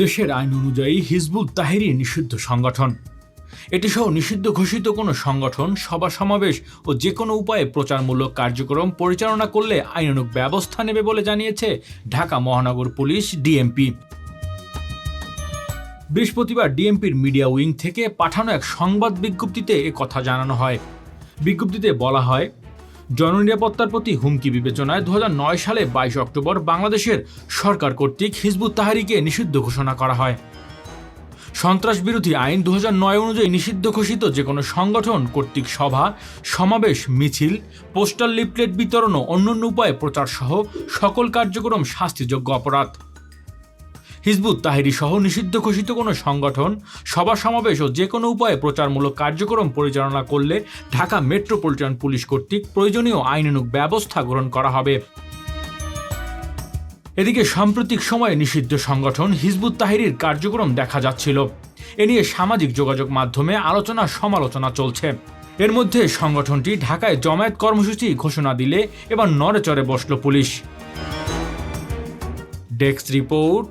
দেশের আইন অনুযায়ী হিজবুল তাহেরি নিষিদ্ধ সংগঠন। এটি সহ নিষিদ্ধ ঘোষিত কোনো সংগঠন, সভা, সমাবেশ ও যে কোনো উপায়ে প্রচারমূলক কার্যক্রম পরিচালনা করলে আইনানুগ ব্যবস্থা নেবে বলে জানিয়েছে ঢাকা মহানগর পুলিশ ডিএমপি। বৃহস্পতিবার ডিএমপির মিডিয়া উইং থেকে পাঠানো এক সংবাদ বিজ্ঞপ্তিতে কথা জানানো হয়। বিজ্ঞপ্তিতে বলা হয় জননিরাপত্তার প্রতি হুমকি বিবেচনায় দু হাজার নয় সালে বাইশ অক্টোবর বাংলাদেশের সরকার কর্তৃক হিজবুত তাহারিকে নিষিদ্ধ ঘোষণা করা হয়। সন্ত্রাস বিরোধী আইন দু নয় অনুযায়ী নিষিদ্ধ ঘোষিত যে কোনো সংগঠন, কর্তৃক সভা, সমাবেশ, মিছিল, পোস্টাল লিফলেট বিতরণ ও অন্যান্য উপায়ে প্রচার সহ সকল কার্যক্রম শাস্তিযোগ্য অপরাধ। হিজবুত তাহিরি সহ নিষিদ্ধ ঘোষিত কোনো সংগঠন, সভা সমাবেশ ও যে কোনো উপায়ে প্রচারমূলক কার্যক্রম পরিচালনা করলে ঢাকা মেট্রোপলিটন পুলিশ কর্তৃক প্রয়োজনীয় আইনানুগ ব্যবস্থা গ্রহণ করা হবে। এদিকে সাম্প্রতিক সময়ে নিষিদ্ধ সংগঠন হিজবুত তাহিরির কার্যক্রম দেখা যাচ্ছিল। এ নিয়ে সামাজিক যোগাযোগ মাধ্যমে আলোচনা সমালোচনা চলছে। এর মধ্যে সংগঠনটি ঢাকায় জমায়েত কর্মসূচি ঘোষণা দিলে এবার নড়েচড়ে বসল পুলিশ। Desk report